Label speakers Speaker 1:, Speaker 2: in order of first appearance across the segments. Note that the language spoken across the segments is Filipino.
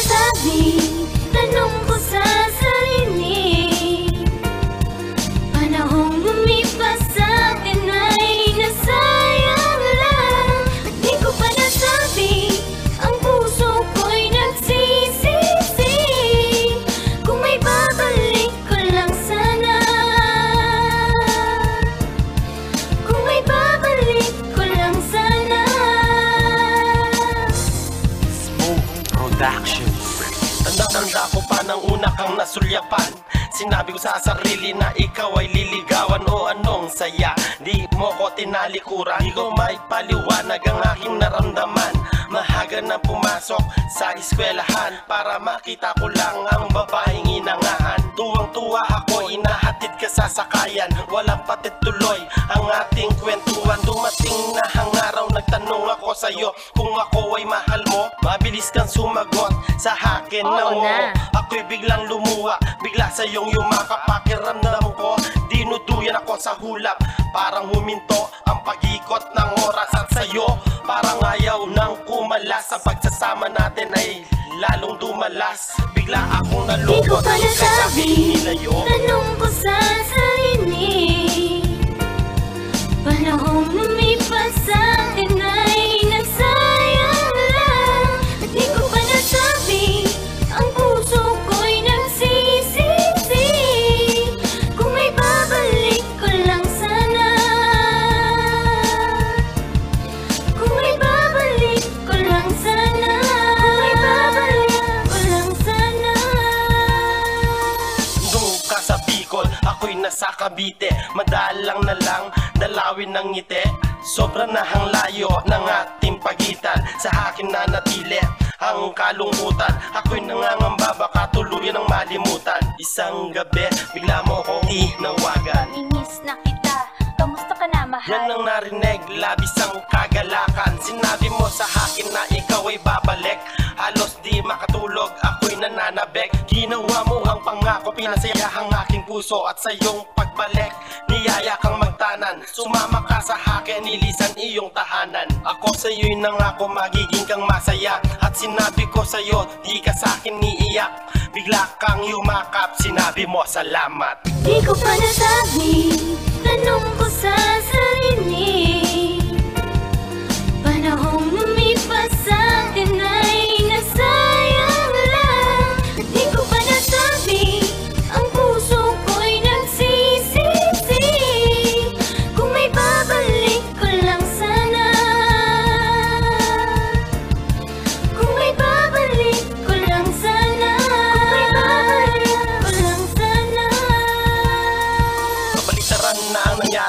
Speaker 1: nasabi Tanong
Speaker 2: nang una kang nasulyapan. Sinabi ko sa sarili na ikaw ay liligawan o anong saya. Di mo ko tinalikuran, di ko may paliwanag ang aking naramdaman. Mahaga na pumasok sa eskwelahan Para makita ko lang ang babaeng inangahan. Tuwang-tuwa ako, inahatid ka sa sakayan. Walang patid tuloy ang ating kwentuhan. Dumating na ang araw, nagtanong ako sa'yo Kung ako ay mahal mo, mabilis kang sumagot sa akin na
Speaker 1: Oo na.
Speaker 2: Biglang lumuwa, bigla sa iyong yumakap Pakiramdam ko, dinuduyan ako sa hulap. Parang huminto ang pag-ikot ng oras At sa'yo, parang ayaw nang kumalas. Ang pagsasama natin ay lalong dumalas. Bigla akong
Speaker 1: Di ko
Speaker 2: nalungkot
Speaker 1: pa nasabi
Speaker 2: nilayo ako'y nasa Cavite. Madalang na lang, dalawin ng ngiti. Sobra na ang layo ng ating pagitan. Sa akin na natili ang kalungkutan. Ako'y nangangamba baka tuluyan ng malimutan. Isang gabi, bigla mo akong tinawagan.
Speaker 1: Inis na kita, kamusta ka na mahal?
Speaker 2: Yan ang narinig, labis ang kagalakan. Sinabi mo sa akin na ikaw ay babalik. Halos di makatulog, ako'y nananabik. Ginawa mo ang pangako, pinasaya ang aking puso At sa iyong pagbalik, niyaya kang magtanan. Sumama ka sa akin, nilisan iyong tahanan. Ako sa iyo'y nangako, magiging kang masaya. At sinabi ko sa iyo, di ka sa akin niiyak Bigla kang yumakap, sinabi mo salamat.
Speaker 1: Di ko pa nasabi, tanong ko sa sarili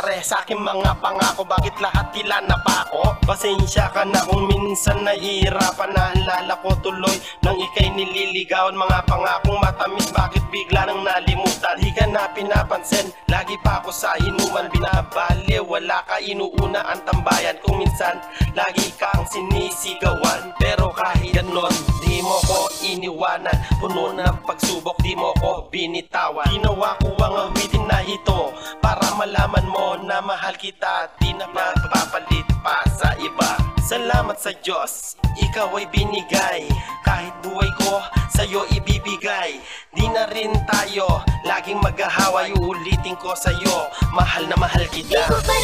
Speaker 2: nangyari sa aking mga pangako? Bakit lahat tila na pa ako? Pasensya ka na kung minsan nahihirapan. Naalala ko tuloy nang ikay nililigawan. Mga pangakong matamis bakit bigla nang nalimutan? Di ka na pinapansin, lagi pa ako sa inuman. Binabali, wala ka inuuna ang tambayan. Kung minsan, lagi kang sinisigawan. Pero kahit ganon, iniwanan. Puno ng pagsubok, di mo ko binitawan. Ginawa ko ang awitin na ito Para malaman mo na mahal kita. Di na magpapalit pa sa iba. Salamat sa Diyos, ikaw ay binigay. Kahit buhay ko, sa'yo ibibigay. Di na rin tayo, laging maghahaway. Uulitin ko sa'yo, mahal na mahal
Speaker 1: Di
Speaker 2: kita
Speaker 1: ko pa